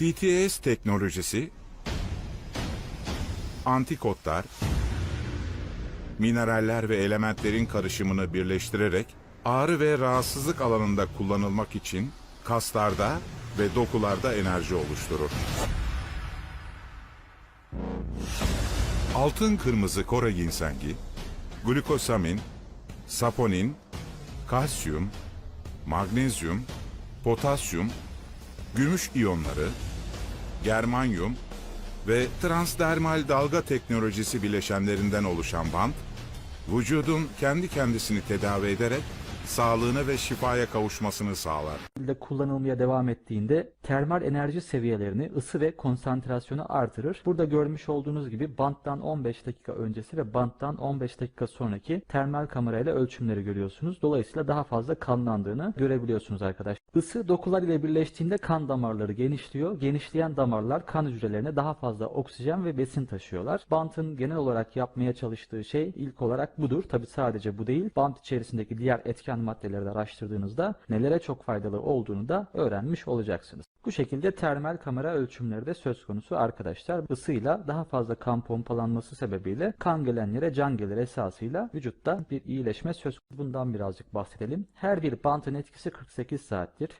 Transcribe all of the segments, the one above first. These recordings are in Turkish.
TTS teknolojisi, antikotlar, mineraller ve elementlerin karışımını birleştirerek ağrı ve rahatsızlık alanında kullanılmak için kaslarda ve dokularda enerji oluşturur. Altın kırmızı Kore ginsengi, glukosamin, saponin, kalsiyum, magnezyum, potasyum, gümüş iyonları, germanyum ve transdermal dalga teknolojisi bileşenlerinden oluşan bant, vücudun kendi kendisini tedavi ederek sağlığına ve şifaya kavuşmasını sağlar. kullanılmaya devam ettiğinde termal enerji seviyelerini, ısı ve konsantrasyonu artırır. Burada görmüş olduğunuz gibi banttan 15 dakika öncesi ve banttan 15 dakika sonraki termal kamerayla ölçümleri görüyorsunuz. Dolayısıyla daha fazla kanlandığını görebiliyorsunuz arkadaşlar. Isı dokular ile birleştiğinde kan damarları genişliyor. Genişleyen damarlar kan hücrelerine daha fazla oksijen ve besin taşıyorlar. Bantın genel olarak yapmaya çalıştığı şey ilk olarak budur. Tabi sadece bu değil. Bant içerisindeki diğer etken maddeleri de araştırdığınızda nelere çok faydalı olduğunu da öğrenmiş olacaksınız. Bu şekilde termal kamera ölçümleri de söz konusu arkadaşlar. Isıyla daha fazla kan pompalanması sebebiyle kan gelen yere can gelir esasıyla vücutta bir iyileşme söz konusu. Bundan birazcık bahsedelim. Her bir bantın etkisi 48 saattir.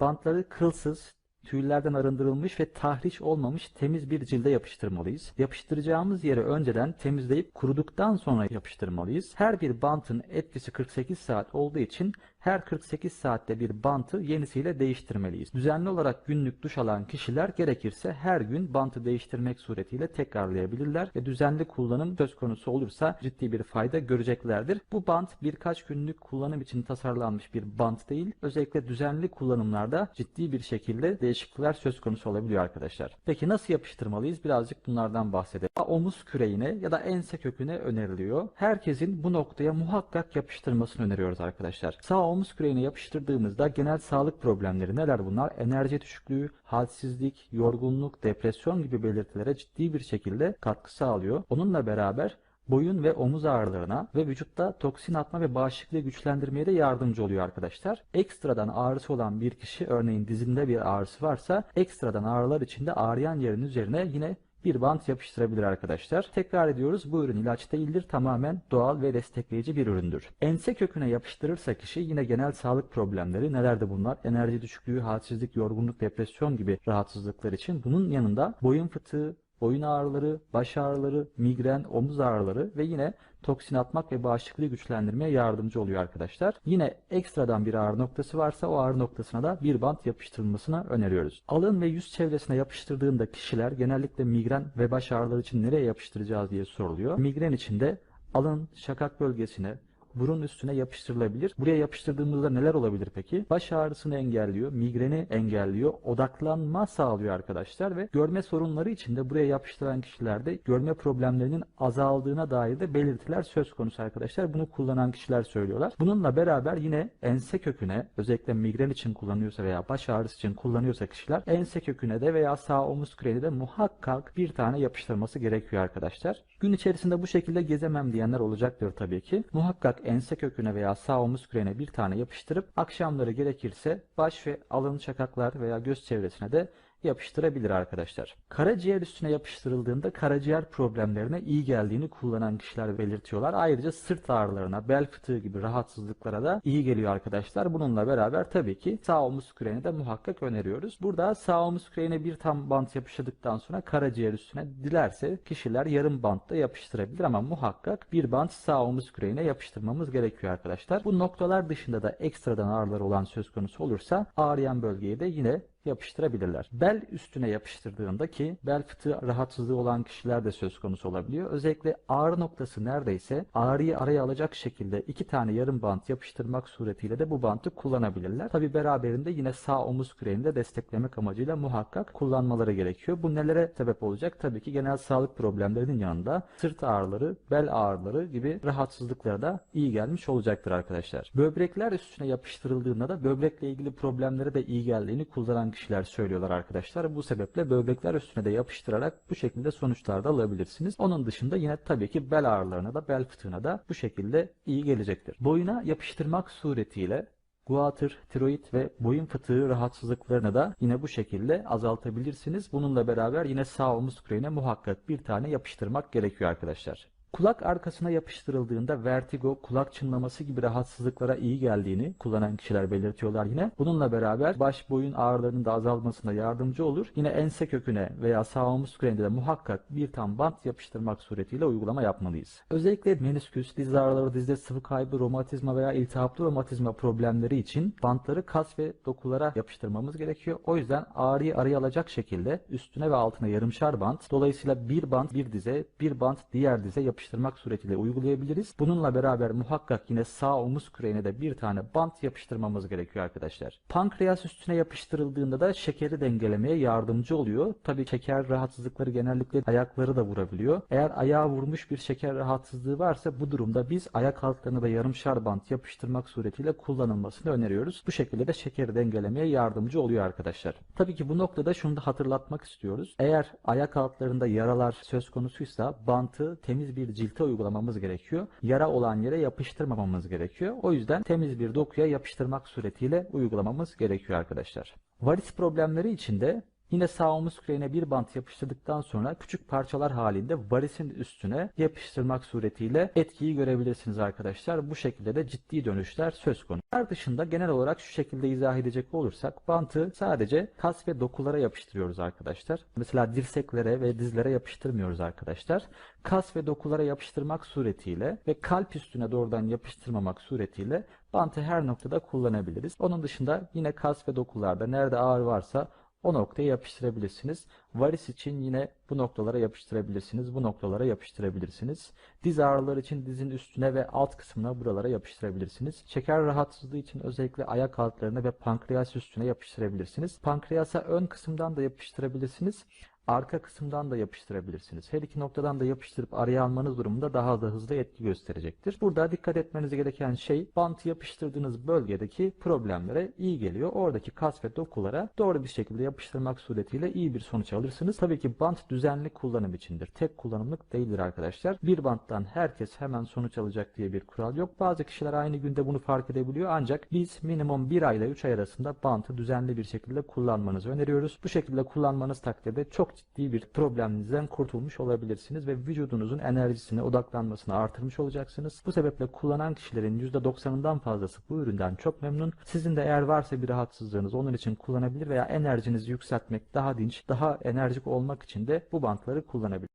Bantları kılsız, tüylerden arındırılmış ve tahriş olmamış temiz bir cilde yapıştırmalıyız. Yapıştıracağımız yeri önceden temizleyip kuruduktan sonra yapıştırmalıyız. Her bir bantın etkisi 48 saat olduğu için her 48 saatte bir bantı yenisiyle değiştirmeliyiz. Düzenli olarak günlük duş alan kişiler gerekirse her gün bantı değiştirmek suretiyle tekrarlayabilirler ve düzenli kullanım söz konusu olursa ciddi bir fayda göreceklerdir. Bu bant birkaç günlük kullanım için tasarlanmış bir bant değil. Özellikle düzenli kullanımlarda ciddi bir şekilde değişiklikler söz konusu olabiliyor arkadaşlar. Peki nasıl yapıştırmalıyız? Birazcık bunlardan bahsedelim. Omuz küreğine ya da ense köküne öneriliyor. Herkesin bu noktaya muhakkak yapıştırmasını öneriyoruz arkadaşlar. Sağ omuz küreğine yapıştırdığımızda genel sağlık problemleri neler bunlar? Enerji düşüklüğü, halsizlik, yorgunluk, depresyon gibi belirtilere ciddi bir şekilde katkı sağlıyor. Onunla beraber boyun ve omuz ağrılarına ve vücutta toksin atma ve bağışıklığı güçlendirmeye de yardımcı oluyor arkadaşlar. Ekstradan ağrısı olan bir kişi örneğin dizinde bir ağrısı varsa ekstradan ağrılar içinde ağrıyan yerin üzerine yine bir bant yapıştırabilir arkadaşlar. Tekrar ediyoruz bu ürün ilaç değildir tamamen doğal ve destekleyici bir üründür. Ense köküne yapıştırırsa kişi yine genel sağlık problemleri nelerdi bunlar? Enerji düşüklüğü, halsizlik, yorgunluk, depresyon gibi rahatsızlıklar için bunun yanında boyun fıtığı, boyun ağrıları, baş ağrıları, migren, omuz ağrıları ve yine toksin atmak ve bağışıklığı güçlendirmeye yardımcı oluyor arkadaşlar. Yine ekstradan bir ağrı noktası varsa o ağrı noktasına da bir bant yapıştırılmasını öneriyoruz. Alın ve yüz çevresine yapıştırdığında kişiler genellikle migren ve baş ağrıları için nereye yapıştıracağız diye soruluyor. Migren için de alın şakak bölgesine, burun üstüne yapıştırılabilir. Buraya yapıştırdığımızda neler olabilir peki? Baş ağrısını engelliyor, migreni engelliyor, odaklanma sağlıyor arkadaşlar ve görme sorunları için de buraya yapıştıran kişilerde görme problemlerinin azaldığına dair de belirtiler söz konusu arkadaşlar. Bunu kullanan kişiler söylüyorlar. Bununla beraber yine ense köküne özellikle migren için kullanıyorsa veya baş ağrısı için kullanıyorsa kişiler ense köküne de veya sağ omuz küreğine de muhakkak bir tane yapıştırması gerekiyor arkadaşlar. Gün içerisinde bu şekilde gezemem diyenler olacaktır tabii ki. Muhakkak ense köküne veya sağ omuz küreğine bir tane yapıştırıp akşamları gerekirse baş ve alın şakaklar veya göz çevresine de yapıştırabilir arkadaşlar. Karaciğer üstüne yapıştırıldığında karaciğer problemlerine iyi geldiğini kullanan kişiler belirtiyorlar. Ayrıca sırt ağrılarına, bel fıtığı gibi rahatsızlıklara da iyi geliyor arkadaşlar. Bununla beraber tabii ki sağ omuz küreğini de muhakkak öneriyoruz. Burada sağ omuz küreğine bir tam bant yapıştırdıktan sonra karaciğer üstüne dilerse kişiler yarım bant da yapıştırabilir ama muhakkak bir bant sağ omuz küreğine yapıştırmamız gerekiyor arkadaşlar. Bu noktalar dışında da ekstradan ağrılar olan söz konusu olursa ağrıyan bölgeye de yine yapıştırabilirler. Bel üstüne yapıştırdığında ki bel fıtığı rahatsızlığı olan kişiler de söz konusu olabiliyor. Özellikle ağrı noktası neredeyse ağrıyı araya alacak şekilde iki tane yarım bant yapıştırmak suretiyle de bu bantı kullanabilirler. Tabi beraberinde yine sağ omuz küreğini de desteklemek amacıyla muhakkak kullanmaları gerekiyor. Bu nelere sebep olacak? Tabii ki genel sağlık problemlerinin yanında sırt ağrıları, bel ağrıları gibi rahatsızlıklara da iyi gelmiş olacaktır arkadaşlar. Böbrekler üstüne yapıştırıldığında da böbrekle ilgili problemlere de iyi geldiğini kullanan kişiler söylüyorlar arkadaşlar. Bu sebeple böbrekler üstüne de yapıştırarak bu şekilde sonuçlar da alabilirsiniz. Onun dışında yine tabii ki bel ağrılarına da bel fıtığına da bu şekilde iyi gelecektir. Boyuna yapıştırmak suretiyle guatr, tiroid ve boyun fıtığı rahatsızlıklarını da yine bu şekilde azaltabilirsiniz. Bununla beraber yine sağ omuz küreğine muhakkak bir tane yapıştırmak gerekiyor arkadaşlar. Kulak arkasına yapıştırıldığında vertigo, kulak çınlaması gibi rahatsızlıklara iyi geldiğini kullanan kişiler belirtiyorlar yine. Bununla beraber baş boyun ağrılarının da azalmasına yardımcı olur. Yine ense köküne veya sağ omuz küreğinde de muhakkak bir tam bant yapıştırmak suretiyle uygulama yapmalıyız. Özellikle menisküs, diz ağrıları, dizde sıvı kaybı, romatizma veya iltihaplı romatizma problemleri için bantları kas ve dokulara yapıştırmamız gerekiyor. O yüzden ağrıyı araya alacak şekilde üstüne ve altına yarımşar bant, dolayısıyla bir bant bir dize, bir bant diğer dize yapıştırmak suretiyle uygulayabiliriz. Bununla beraber muhakkak yine sağ omuz küreğine de bir tane bant yapıştırmamız gerekiyor arkadaşlar. Pankreas üstüne yapıştırıldığında da şekeri dengelemeye yardımcı oluyor. Tabii şeker rahatsızlıkları genellikle ayakları da vurabiliyor. Eğer ayağa vurmuş bir şeker rahatsızlığı varsa bu durumda biz ayak altlarına da yarımşar bant yapıştırmak suretiyle kullanılmasını öneriyoruz. Bu şekilde de şekeri dengelemeye yardımcı oluyor arkadaşlar. Tabii ki bu noktada şunu da hatırlatmak istiyoruz. Eğer ayak altlarında yaralar söz konusuysa bantı temiz bir cilte uygulamamız gerekiyor. Yara olan yere yapıştırmamamız gerekiyor. O yüzden temiz bir dokuya yapıştırmak suretiyle uygulamamız gerekiyor arkadaşlar. Varis problemleri için de Yine sağ omuz küreğine bir bant yapıştırdıktan sonra küçük parçalar halinde varisin üstüne yapıştırmak suretiyle etkiyi görebilirsiniz arkadaşlar. Bu şekilde de ciddi dönüşler söz konusu. Bunlar dışında genel olarak şu şekilde izah edecek olursak bantı sadece kas ve dokulara yapıştırıyoruz arkadaşlar. Mesela dirseklere ve dizlere yapıştırmıyoruz arkadaşlar. Kas ve dokulara yapıştırmak suretiyle ve kalp üstüne doğrudan yapıştırmamak suretiyle bantı her noktada kullanabiliriz. Onun dışında yine kas ve dokularda nerede ağrı varsa o noktaya yapıştırabilirsiniz. Varis için yine bu noktalara yapıştırabilirsiniz. Bu noktalara yapıştırabilirsiniz. Diz ağrıları için dizin üstüne ve alt kısmına buralara yapıştırabilirsiniz. Şeker rahatsızlığı için özellikle ayak altlarına ve pankreas üstüne yapıştırabilirsiniz. Pankreasa ön kısımdan da yapıştırabilirsiniz. Arka kısımdan da yapıştırabilirsiniz. Her iki noktadan da yapıştırıp araya almanız durumunda daha da hızlı etki gösterecektir. Burada dikkat etmeniz gereken şey bantı yapıştırdığınız bölgedeki problemlere iyi geliyor. Oradaki kas ve dokulara doğru bir şekilde yapıştırmak suretiyle iyi bir sonuç alırsınız. Tabii ki bant düzenli kullanım içindir. Tek kullanımlık değildir arkadaşlar. Bir banttan herkes hemen sonuç alacak diye bir kural yok. Bazı kişiler aynı günde bunu fark edebiliyor ancak biz minimum 1 ay ile 3 ay arasında bantı düzenli bir şekilde kullanmanızı öneriyoruz. Bu şekilde kullanmanız takdirde ciddi bir probleminizden kurtulmuş olabilirsiniz ve vücudunuzun enerjisine odaklanmasını artırmış olacaksınız. Bu sebeple kullanan kişilerin %90'ından fazlası bu üründen çok memnun. Sizin de eğer varsa bir rahatsızlığınız onun için kullanabilir veya enerjinizi yükseltmek, daha dinç, daha enerjik olmak için de bu bantları kullanabilir.